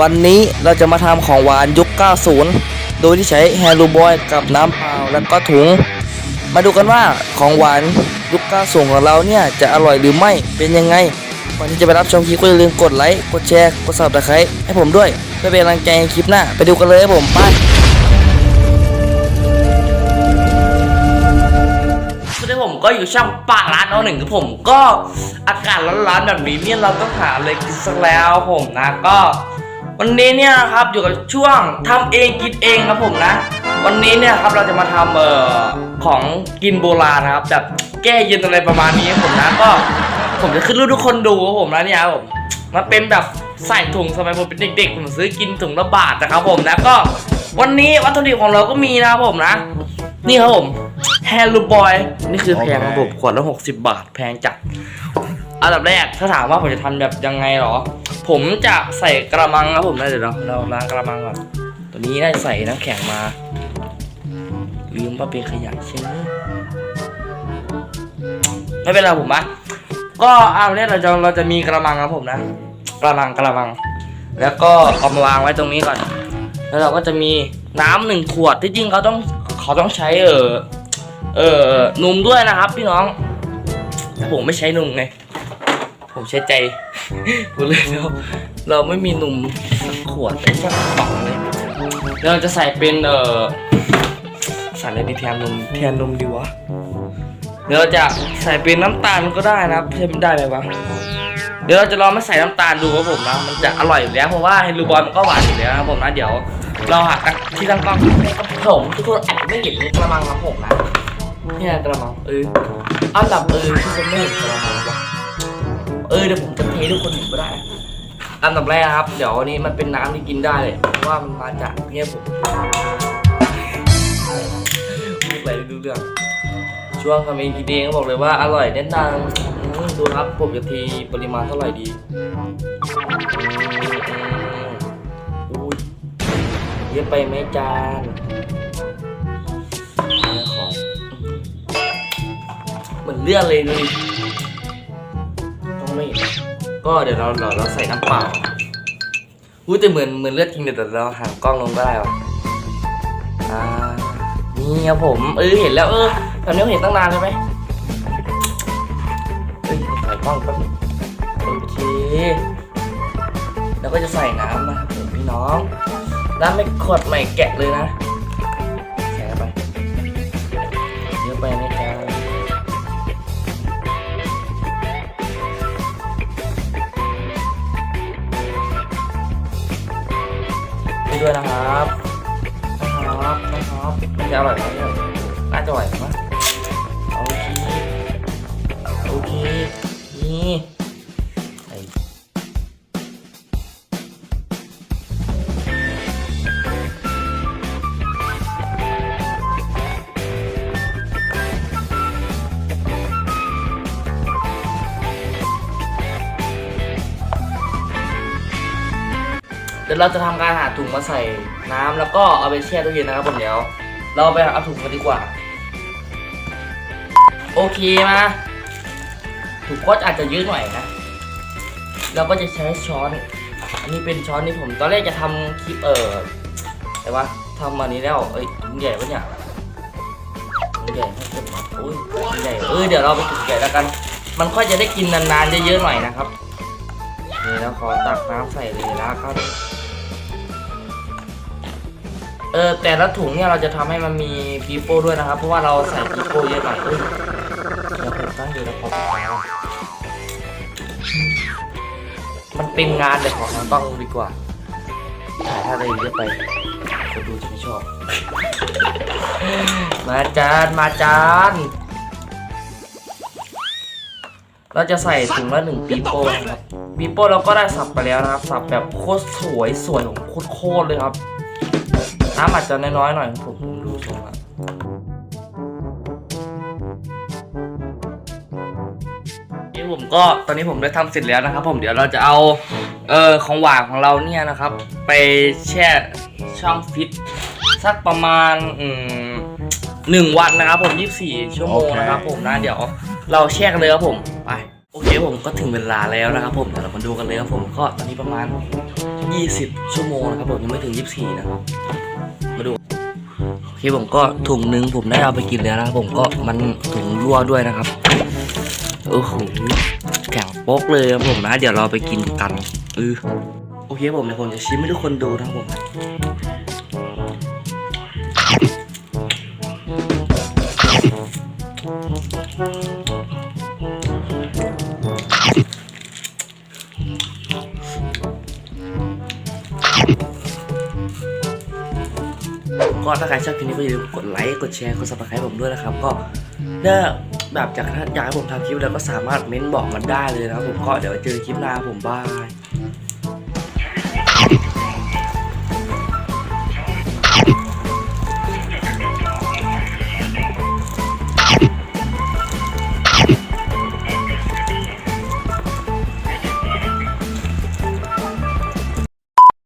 วันนี้เราจะมาทำของหวานยุค 90 โดยที่ใช้แฮลูบอยกับน้ำเปล่าแล้วก็ถุง มาดูกันว่าของหวานยุค 90 ของเราเนี่ยจะอร่อยหรือไม่เป็นยังไง ก่อนที่จะไปรับชมคลิปก็อย่าลืมกดไลค์ กดแชร์ กด subscribe ให้ผมด้วย เพื่อเป็นกำลังใจในคลิปหน้า ไปดูกันเลยครับผมไปสวัสดีผมก็อยู่ช่องปะร้านเอาหนึ่งครับผมก็อากาศร้อนๆแบบนี้เนี่ยเราต้องหาอะไรกินสักแล้วผมนะก็ วันนี้เนี่ยครับอยู่กับช่วงทำเองกินเองครับผมนะ วันนี้เนี่ยครับเราจะมาทำเอ่อของกินโบราณนะครับแบบแก้เย็นอะไรประมาณนี้ครับผมนะก็ ผมจะขึ้นรูปทุกคนดูครับผมนะเนี่ยครับผมมันเป็นแบบใส่ถุงสมัยผมเป็นเด็กๆผมซื้อกินถุงละบาทนะครับผมนะก็ วันนี้วัตถุดิบของเราก็มีนะครับผมนะ นี่ครับผมแฮลูบอยนี่คือแพงครับผมขวดละ60 บาทแพงจัดอันดับแรกถ้าถามว่าผมจะทำแบบยังไงหรอ ผมจะใส่กระมังครับผมนะเดี๋ยวเราเราล้างกระมังก่อนตัวนี้ได้ใส่น้ำแข็งมาลืมว่าเป็นขยะใช่ไหมไม่เป็นไรผมอะก็เอาเนี่ยเราจะเราจะมีกระมังครับผมนะ กระมังกระมัง แล้วก็เอามาวางไว้ตรงนี้ก่อน แล้วเราก็จะมีน้ำหนึ่งขวดที่จริงเขาต้องเขาต้องใช้เออเออนมด้วยนะครับ พี่น้องแต่ผมไม่ใช้นมไงผมใช้ใจ พูดเลยเราเราไม่มีนมสักขวดเลยสักกระป๋องเลยแล้วเราจะใส่เป็นเออใส่อะไรดีแทนนมแทนนมดีวะเดี๋ยวเราจะใส่เป็นน้ำตาลก็ได้นะครับใช่ได้ไหมวะเดี๋ยวเราจะลองไม่ใส่น้ำตาลดูครับผมนะมันจะอร่อยอยู่แล้วเพราะว่าเฮลูบอลมันก็หวานอยู่แล้วนะครับผมนะเดี๋ยว เราหาตั้งที่ตั้งกล้องกับผมทุกคนอาจจะไม่เห็นกระมังครับผมนะเนี่ยกระมังเอออันดับเออทุกคนไม่เห็นกระมังวะ เออเดี๋ยวผมจะเททุกคนเห็นก็ได้อันดับแรกนะครับ เดี๋ยวอันนี้มันเป็นน้ำที่กินได้เลยเพราะว่ามันมาจากเนี่ยผมพูดอะไรไม่รู้เรื่องช่วงทำเองกินเองก็บอกเลยว่าอร่อยแน่นอนดูครับผมจะเทีปริมาณเท่าไหร่ดีอุ้ยเยอะไปไหมจานเนี่ยขอเหมือนเลือดเลยดูดิ ต้องไม่ก็เดี๋ยวเราเราเราใส่น้ำเปล่าอุ้ยแต่เหมือนเหมือนเลือดจริงเดี๋ยวเราหันกล้องลงก็ได้วะอ่านี่ครับผม เออเห็นแล้วเออตอนนี้เห็นตั้งนานเลยไหมเฮ้ยถ่ายกล้องแป๊บนึงโอเค แล้วก็จะใส่น้ำนะครับผมพี่น้องน้ำไม่ขวดใหม่แกะเลยนะ นี่ด้วยนะครับนะครับนะครับมันจะอร่อยไหมเนี่ยน่าจะอร่อยมั้ยโอเคโอเคนี่ เดี๋ยวเราจะทำการหาถุงมาใส่น้ำแล้วก็เอาไปแช่ตู้เย็นนะครับผมเดี๋ยวเราไปเอาถุงกันดีกว่า โอเคมาถุงก็อาจจะยืดหน่อยนะเราก็จะใช้ช้อน อันนี้เป็นช้อนที่ผม ตอนแรกจะทำคลิปเออแต่ว่าทำอันนี้แล้วเอ้ยถุงใหญ่ปะเนี่ยถุงใหญ่ไม่เป็นอุ้ยถุงใหญ่เออเดี๋ยวเราไปถุงใหญ่แล้วกัน มันค่อยจะได้กินนานๆเยอะๆหน่อยนะครับนี่แล้วขอตักน้ำใส่เลยนะครับ เออแต่ละถุงเนี่ยเราจะทำให้มันมีปีโป้ด้วยนะครับ เพราะว่าเราใส่ปีโป้เยอะหน่อยเอ้ยเดี๋ยวผมตั้งอยู่แล้วขอมันเป็นงานเดี๋ยวขอทางต้องดีกว่าถ่ายถ้าอะไรเยอะไปคนดูจะไม่ชอบ มาจานมาจานเราจะใส่ถุงละหนึ่งปีโป้นะครับปีโป้เราก็ได้สับไปแล้วนะครับ สับแบบโคตรสวยสวยของโคตรเลยครับ น้ำอาจจะน้อยๆหน่อยผมผมดูทรงละนี่ผมก็ตอนนี้ผมได้ทำเสร็จแล้วนะครับ ผมเดี๋ยวเราจะเอาเอ่อของหวานของเราเนี่ยนะครับ ไปแช่ช่องฟิตสักประมาณอืมหนึ่งวันนะครับผม 24 ชั่วโมงนะครับผมนะเดี๋ยวเราแช่กันเลยครับผมไปโอเคผมก็ถึงเวลาแล้วนะครับผมเดี๋ยวเรามาดูกันเลยครับผมก็ตอนนี้ประมาณ 20 ชั่วโมงนะครับผมยังไม่ถึง 24 นะครับ มาดูโอเคผมก็ถุงนึงผมได้เอาไปกินแล้วนะผมก็มันถุงรั่วด้วยนะครับโอ้โหแข็งโป๊กเลยครับผมนะ เดี๋ยวเราไปกินกันเออโอเคผมเดี๋ยวผมจะชิมให้ทุกคนดูนะผม ก็ถ้าใครชอบคลิปนี้ก็อย่าลืมกดไลค์กดแชร์กดซับสไครต์ผมด้วยนะครับ ก็ถ้าแบบจากถ้าอยากให้ผมทำคลิปแล้วก็สามารถเม้นบอกมันได้เลยนะครับผมก็เดี๋ยวเจอคลิปหน้าผมบาย